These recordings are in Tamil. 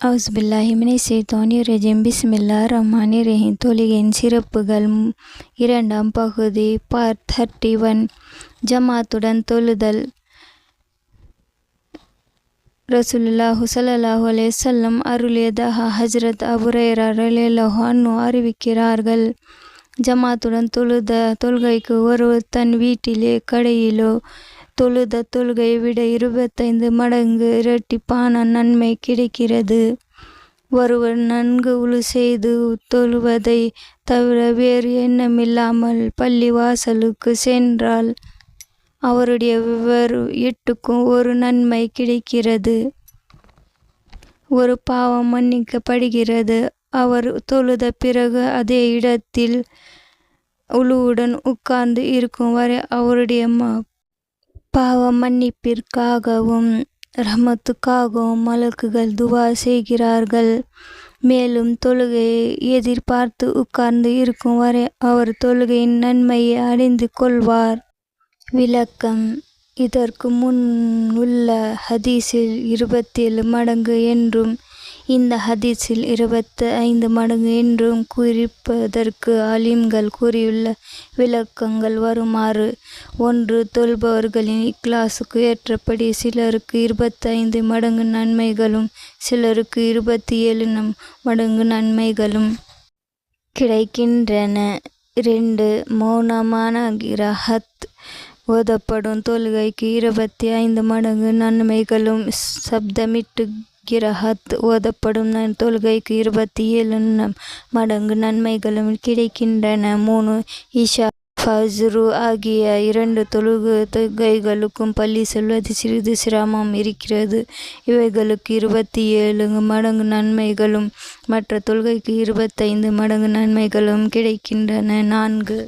அவுஸ்பில்லாஹிமினை செய்தோனி ரஜீம் பிஸ்மில்லா ரஹ்மானி ரஹீம் தொழுகையின் சிறப்புகள் இரண்டாம் பகுதி பார்ட் தேர்ட்டி ஒன் ஜமாத்துடன் தொழுதல் ரசூலுல்லா ஸல்லல்லாஹு அலைஹி வஸல்லம் அருளியதாக ஹஜ்ரத் அபுரேரா ரலேலஹான்னு அறிவிக்கிறார்கள். ஜமாத்துடன் தொழுத தொழுகைக்கு ஒருவர் தன் வீட்டிலே கடையிலோ தொழுத தொழுகையை விட இருபத்தைந்து மடங்கு இரட்டிப்பான நன்மை கிடைக்கிறது. ஒருவர் நன்கு உழு செய்து தொழுவதை தவிர வேறு எண்ணமில்லாமல் பள்ளி வாசலுக்கு சென்றால் அவருடைய விவர் எட்டுக்கும் ஒரு நன்மை கிடைக்கிறது. ஒரு பாவம் மன்னிக்கப்படுகிறது. அவர் தொழுத பிறகு அதே இடத்தில் உழுவுடன் உட்கார்ந்து இருக்கும் வரை அவருடைய பாவ மன்னிப்பிற்காகவும் ரஹமத்துக்காகவும் மலக்குகள் துவா செய்கிறார்கள். மேலும் தொழுகையை எதிர்பார்த்து உட்கார்ந்து இருக்கும் வரை அவர் தொழுகையின் நன்மையை அடைந்து கொள்வார். விளக்கம். இதற்கு முன் உள்ள ஹதீஸில் இருபத்தேழு மடங்கு என்றும் இந்த ஹதீஸில் இருபத்து ஐந்து மடங்கு என்றும் குறிப்பதற்கு அலிம்கள் கூறியுள்ள விளக்கங்கள் வருமாறு. ஒன்று தொல்பவர்களின் இக்லாஸுக்கு ஏற்றபடி சிலருக்கு இருபத்தைந்து மடங்கு நன்மைகளும் சிலருக்கு இருபத்தி ஏழு நம் மடங்கு நன்மைகளும் கிடைக்கின்றன. இரண்டு மௌனமான கிரஹத் ஓதப்படும் தொழுகைக்கு இருபத்தி ஐந்து மடங்கு நன்மைகளும் சப்தமிட்டு கிரகத் ஓதப்படும் நன் தொழுகைக்கு இருபத்தி ஏழு நம் மடங்கு நன்மைகளும் கிடைக்கின்றன. மூணு இஷா ஃபஜ்ரு ஆகிய இரண்டு தொழுகு தொகைகளுக்கும் பள்ளி செல்வது சிறிது சிரமம் இருக்கிறது. இவைகளுக்கு இருபத்தி ஏழு மடங்கு நன்மைகளும் மற்ற தொழுகைக்கு இருபத்தைந்து மடங்கு நன்மைகளும் கிடைக்கின்றன. நான்கு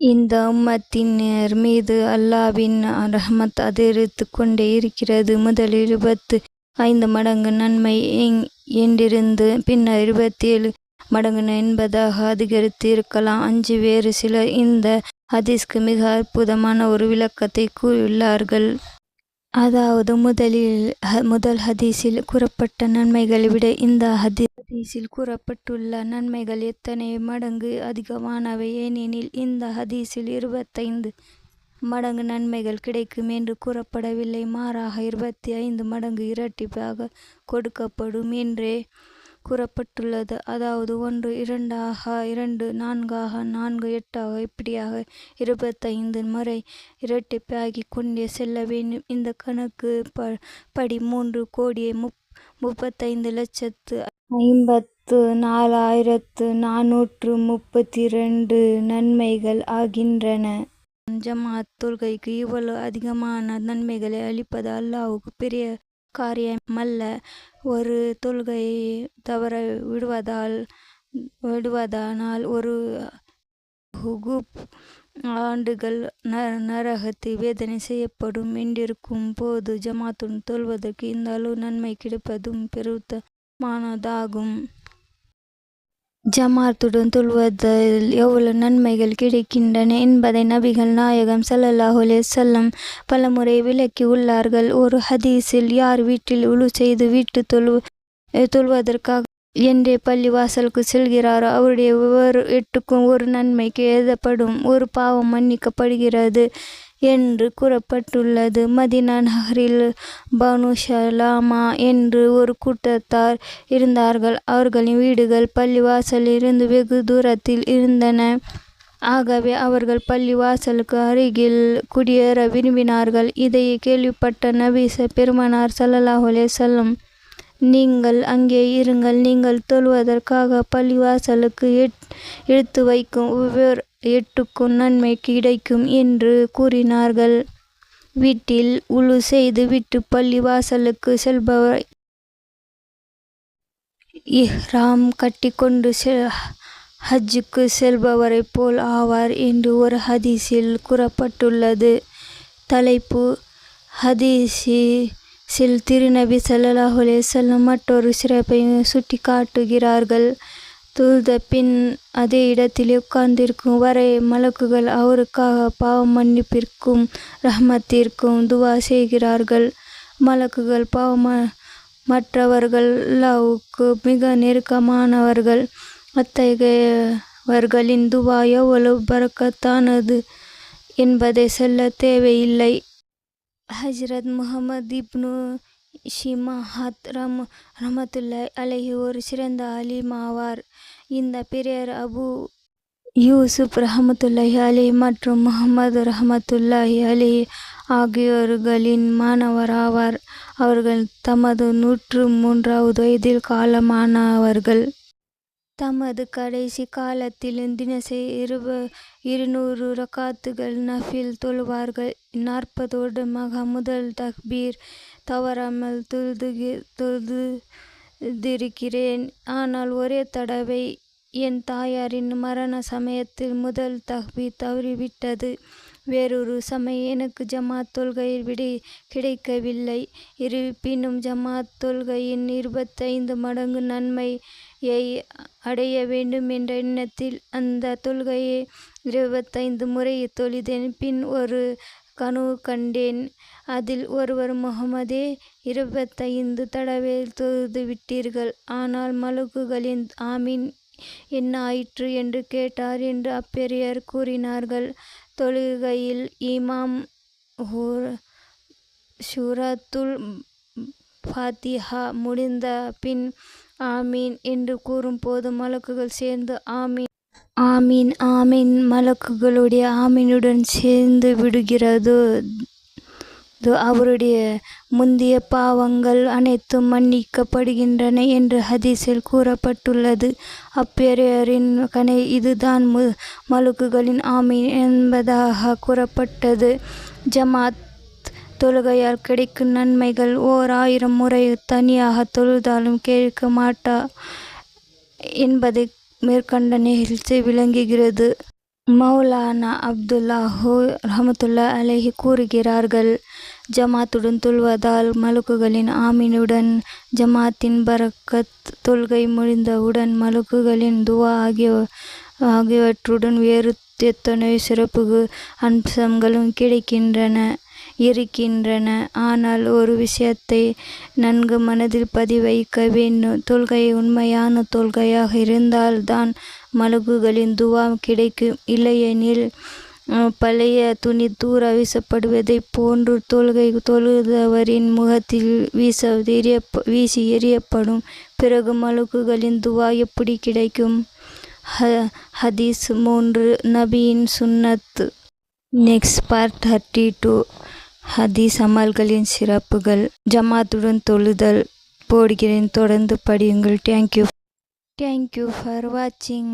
இந்த உம்மத்தினர் மீது அல்லாவின் ரஹமத் அதிகரித்து கொண்டே இருக்கிறது. முதல் இருபத்து ஐந்து மடங்கு நன்மை எங்- என்றிருந்து பின்னர் இருபத்தி ஏழு மடங்கு என்பதாக அதிகரித்து இருக்கலாம் அஞ்சு வேறு சிலர் இந்த ஹதீஸ்க்கு மிக அற்புதமான ஒரு விளக்கத்தை கூறியுள்ளார்கள். அதாவது முதலில் முதல் ஹதீஸில் கூறப்பட்ட நன்மைகளை விட இந்த ஹதி ஹதீஸில் கூறப்பட்டுள்ள நன்மைகள் எத்தனை மடங்கு அதிகமானவை? ஏனெனில் இந்த ஹதீஸில் இருபத்தைந்து மடங்கு நன்மைகள் கிடைக்கும் என்று கூறப்படவில்லை. மாறாக இருபத்தி ஐந்து மடங்கு இரட்டிப்பாக கொடுக்கப்படும் என்றே கூறப்பட்டுள்ளது. அதாவது ஒன்று இரண்டாக இரண்டு நான்காக நான்கு எட்டாக இப்படியாக இருபத்தைந்து முறை இரட்டிப்பாகி கொண்டே செல்ல வேண்டும். இந்த கணக்கு ப படி மூன்று கோடியே முப் முப்பத்தைந்து லட்சத்து ஐம்பத்து நாலாயிரத்து நானூற்று முப்பத்தி ரெண்டு நன்மைகள் ஆகின்றன. ஜமாத் தொழுகைக்கு இவ்வளவு அதிகமான நன்மைகளை அளிப்பது அல்லாவுக்கு பெரிய காரியமல்ல. ஒரு தொழுகையை தவற விடுவதால் விடுவதானால் ஒரு ஹுகுப் ஆண்டுகள் ந நரகத்தில் வேதனை செய்யப்படும் என்றிருக்கும் போது ஜமாத்துடன் தொல்வதற்கு இந்த அளவு நன்மை கிடைப்பதும் பெருத்தமானதாகும். ஜமாத்துடன் தொழுவதில் எவ்வளவு நன்மைகள் கிடைக்கின்றன என்பதை நபிகள் நாயகம் ஸல்லல்லாஹு செல்லம் பலமுறை விளக்கி உள்ளார்கள் ஒரு ஹதீஸில் யார் வீட்டில் உழு செய்து வீட்டு தொழு தொழுவதற்காக என்றே பள்ளிவாசலுக்கு செல்கிறாரோ அவருடைய ஒவ்வொரு எட்டுக்கும் ஒரு நன்மைக்கு எழுதப்படும் ஒரு பாவம் மன்னிக்கப்படுகிறது. என்று கூறப்பட்டுள்ளது. மதினா நகரில் பனு ஷலாமா என்று ஒரு கூட்டத்தார் இருந்தார்கள். அவர்களின் வீடுகள் பள்ளிவாசலில் இருந்து வெகு தூரத்தில் இருந்தன. ஆகவே அவர்கள் பள்ளிவாசலுக்கு அருகில் குடியேற விரும்பினார்கள். இதை கேள்விப்பட்ட நபீச பெருமனார் பெருமானார் செல்லும் நீங்கள் அங்கே இருங்கள். நீங்கள் தொழுவதற்காக பள்ளிவாசலுக்கு எட் எடுத்து வைக்கும். ஒவ்வொரு எட்டுக்கும் நன்மை கிடைக்கும் என்று கூறினார்கள். வீட்டில் உழு செய்து விட்டு பள்ளிவாசலுக்கு செல்பவர் இஹ்ராம் கட்டிக்கொண்டு செல் ஹஜ்ஜுக்கு செல்பவரைப் போல் ஆவார் என்று ஒரு ஹதீஸில் கூறப்பட்டுள்ளது. தலைப்பு ஹதீஸில் திருநபி ஸல்லல்லாஹு செல்லும் மற்றொரு சிறப்பை சுட்டி காட்டுகிறார்கள் தொழுத பின் அதே இடத்தில் உட்கார்ந்திருக்கும் வரை மலக்குகள் அவருக்காக பாவ மன்னிப்பிற்கும் ரஹ்மத்திற்கும் துவா செய்கிறார்கள். மலக்குகள் பாவ மற்றவர்கள் அல்லாஹ்வுக்கு மிக நெருக்கமானவர்கள். அத்தகையவர்களின் துவா எவ்வளவு பரக்கத்தானது என்பதை சொல்ல தேவையில்லை. ஹஜ்ரத் முகமது இப்னு ஷிமாஹத் ரம் ரஹமத்துல்லாஹி அலஹி ஒரு சிறந்த அலீம் ஆவார். இந்த பெரியார் அபு யூசுப் ரஹமத்துல்லாஹி அலி மற்றும் முகமது ரஹமத்துல்லாஹி அலி ஆகியோர்களின் மாணவராவார் அவர்கள் தமது நூற்று மூன்றாவது வயதில் காலமானவர்கள். தமது கடைசி காலத்திலும் தினசரி இருப இருநூறு ரக்காத்துகள் நஃபில் தொழுவார்கள். நாற்பதோடு மக முதல் தக்பீர் தவறாமல் தொழுது தொழுதிருக்கிறேன். ஆனால் ஒரே தடவை என் தாயாரின் மரண சமயத்தில் முதல் தக்பீர் தவறிவிட்டது. வேறொரு சமயம் எனக்கு ஜமாத் தொழுகையில் விடை கிடைக்கவில்லை. இருப்பினும் ஜமாத் தொல்கையின் இருபத்தைந்து மடங்கு நன்மையை அடைய வேண்டும் என்ற எண்ணத்தில் அந்த தொல்கையை இருபத்தைந்து முறை தொழுதேன். பின் ஒரு கனவு கண்டேன் அதில் ஒருவர் முகமதே இருபத்தைந்து தடவை தொழுது விட்டீர்கள் ஆனால் மலக்குகளின் ஆமீன் என்ன ஆயிற்று என்று கேட்டார் என்று அப்பெரியர் கூறினார்கள். தொழுகையில் இமாம் ஷூராத்துல் ஃபாத்திஹா முடிந்த பின் ஆமீன் என்று கூறும்போது மலக்குகள் சேர்ந்து ஆமீன் ஆமீன் ஆமீன். மலக்குகளுடைய ஆமீனுடன் சேர்ந்து விடுகிறது. அவருடைய முந்திய பாவங்கள் அனைத்தும் மன்னிக்கப்படுகின்றன என்று ஹதீஸில் கூறப்பட்டுள்ளது. அப்பெரியரின் கனை இதுதான். மு மலுக்குகளின் ஆமீன் என்பதாக கூறப்பட்டது. ஜமாத் தொழுகையால் கிடைக்கும் நன்மைகள் ஓர் ஆயிரம் முறை தனியாக தொழுதாலும் கேட்க மாட்டா என்பதை மேற்கண்ட நிகழ்ச்சி விளங்குகிறது. மௌலானா அப்துல்லாஹோ ரஹமத்துல்லா அலேஹி கூறுகிறார்கள் ஜமாத்துடன் தொல்வதால் மலுக்குகளின் ஆமீனுடன் ஜமாத்தின் பரக்கத் தொல்கை முடிந்தவுடன் மலுக்குகளின் துவா ஆகிய ஆகியவற்றுடன் வேறு எத்தனை சிறப்பு அம்சங்களும் கிடைக்கின்றன. இருக்கின்றன. ஆனால் ஒரு விஷயத்தை நன்கு மனதில் பதிவைக்க வேண்டும். தொல்கை உண்மையான தொல்கையாக இருந்தால்தான் மலகுகளின் துவா கிடைக்கும். இல்லையெனில் பழைய துணி தூர வீசப்படுவதைப் போன்று தொழுகை தொழுதவரின் முகத்தில் வீச எரிய வீசி எரியப்படும் பிறகு மலுக்குகளின் துவா எப்படி கிடைக்கும்? ஹ ஹதீஸ் மூன்று நபியின் சுன்னத். நெக்ஸ்ட் பார்ட் தேர்ட்டி டூ ஹதீஸ் அமல்களின் சிறப்புகள் ஜமாத்துடன் தொழுதல் போடுகிறேன் தொடர்ந்து படியுங்கள். தேங்க்யூ தேங்க்யூ ஃபார் வாட்சிங்